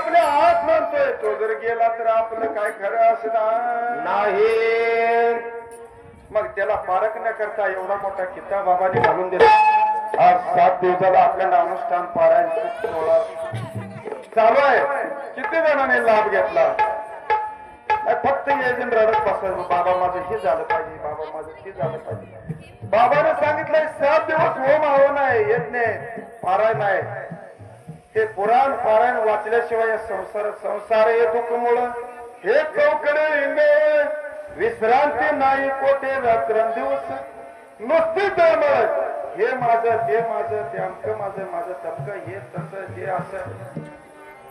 आपल्या आत म्हणतोय तो जर गेला तर आपलं काय खरं असणार? नाही. मग त्याला पारख न करता एवढा मोठा किताब बाबाने घालून दिला. आज सात दिवसाला आपल्या नामस्थान पारायण सोहळा चालू आहे. किती जणांनी लाभ घेतला? फक्त येजून रडत बसायचं बाबा माझं हे झालं पाहिजे बाबा माझं हे झालं पाहिजे. बाबाने सांगितलंय सात दिवस होम हवं नाही येत नाही पारायण आहे. हे पुराण पारायण वाचल्याशिवाय या संसार संसार हे दुःखमुळं. हे चौकडे इंगे विश्रांती नाही कोठे रात्रंदिवस नुसती तळमळ. हे माझं ते माझं ते अमकं माझं माझं तमकं हे तसं हे असं.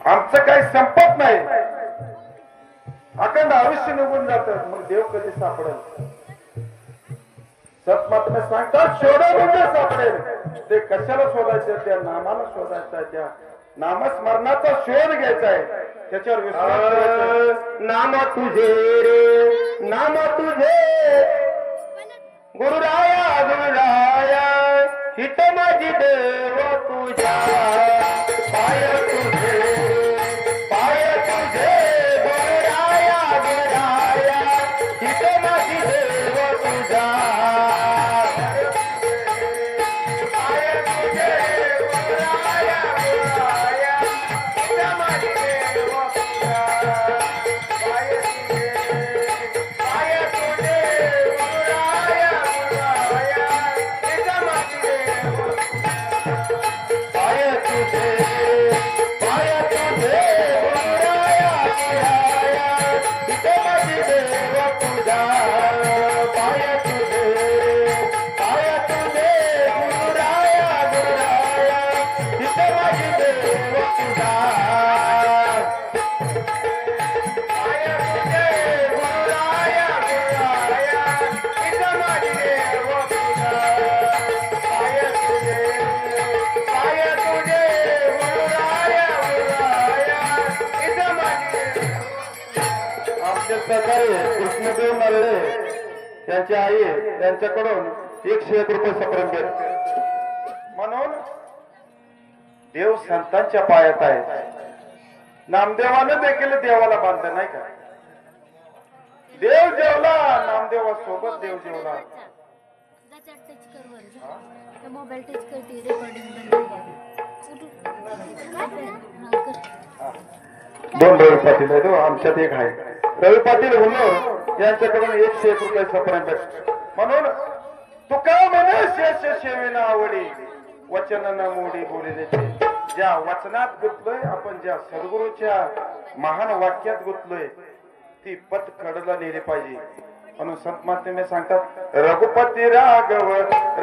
आमचं काही संपत नाही. अखंड आयुष्य निघून जात. मग देव कधी सापडेल? सतमात्मे सांगतात शोधा म्हणजे सापडेल? ते कशाला शोधायचं त्या नामाला शोधायचं त्या नामस्मरणाचा शोध घ्यायचा आहे. त्याच्यावर विश्वास. नाम तुझे रे नाम तुझे. गुरुराया गुरुराया हित माझी देव तुझ्या. देव नरळे त्यांची आई त्यांच्याकडून एकशे एक रुपये सप्रेम घेत म्हणून देव संतांच्या पायात आहे नामदेवानं देखील देवाला बांधलं नाही का? देव जेवला नामदेवासोबत देव जेवला. मोबाईल टच करते रेकॉर्डिंग दोन रवी पाटील आहे तो आमच्यात एक आहे. रवी पाटील हुनर यांच्याकडून एकशे एक रुपये सपर्यंत. म्हणून तुका म्हणे शेष शेवेना आवडी. वचन न मोडी बोलले ज्या वचनात गुंतलोय आपण ज्या सद्गुरूच्या महान वाक्यात गुंतलोय ती पत कडला लिहिली पाहिजे. म्हणून संत महात्मे सांगतात रघुपती राघव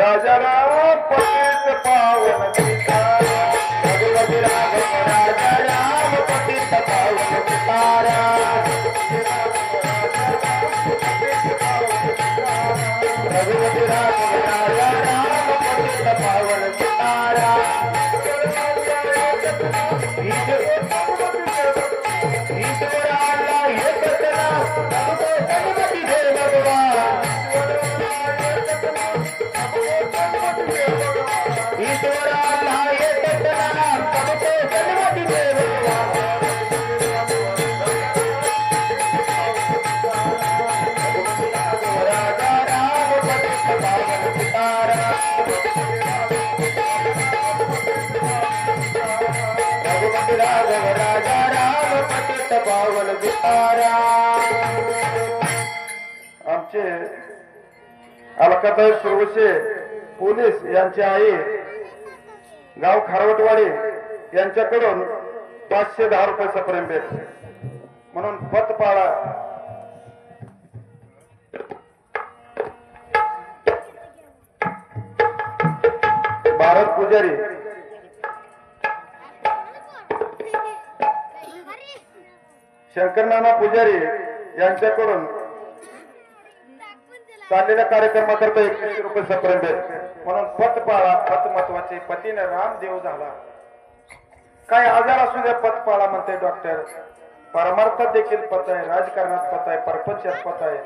राजा राम पतित पावन रघुपती राघव राजा राम पतित पावन पावन आमचे अलकाताई सुरवसे पोलीस यांची आई गाव खारवटवाडी यांच्याकडून पाचशे दहा रुपयाचा प्रेम भेट. म्हणून पत पाळा. भारत पुजारी. शंकरनाना पुजारी यांच्याकडून चाललेल्या कार्यक्रमाकरता एकशे रुपये सप्रेम म्हणून पत पाळा पत महत्त्वाचे. पतीने रामदेव झाला. काय आजार असू द्या पत पाळा म्हणते डॉक्टर. परमार्थात देखील पत आहे राजकारणात पत आहे परपंचात पत आहे.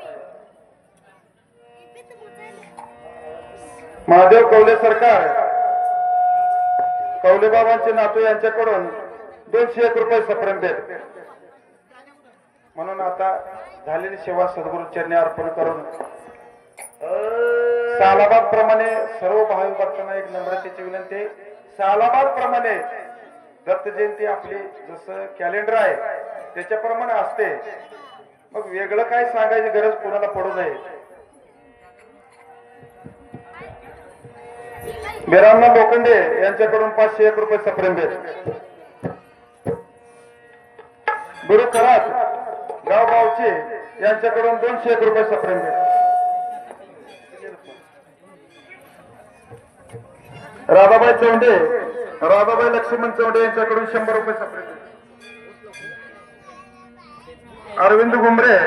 महादेव कवले सरकार कवले बाबांचे नातू यांच्याकडून दोनशे एक रुपये सप्रेम म्हणून आता झालेली सेवा सद्गुरु चरणी अर्पण करून सालाबाद प्रमाणे सर्व भावी भक्तांना एक नम्रतेची विनंती. आहे. सालाबाद प्रमाणे दत्त जयंती आपली जसं कॅलेंडर आहे त्याच्याप्रमाणे असते. मग वेगळं काय सांगायची गरज कोणाला पडू नये. बिरामना लोखंडे यांच्याकडून पाचशे एक रुपये सप्रेम भेट. गुरु खरात गाव गावचे यांच्याकडून दोनशे एक रुपये सप्रेम भेट राधाबाई चौंडे राधाबाई लक्ष्मण चौंडे यांच्याकडून शंभर रुपये सप्रेम अरविंद घुमरे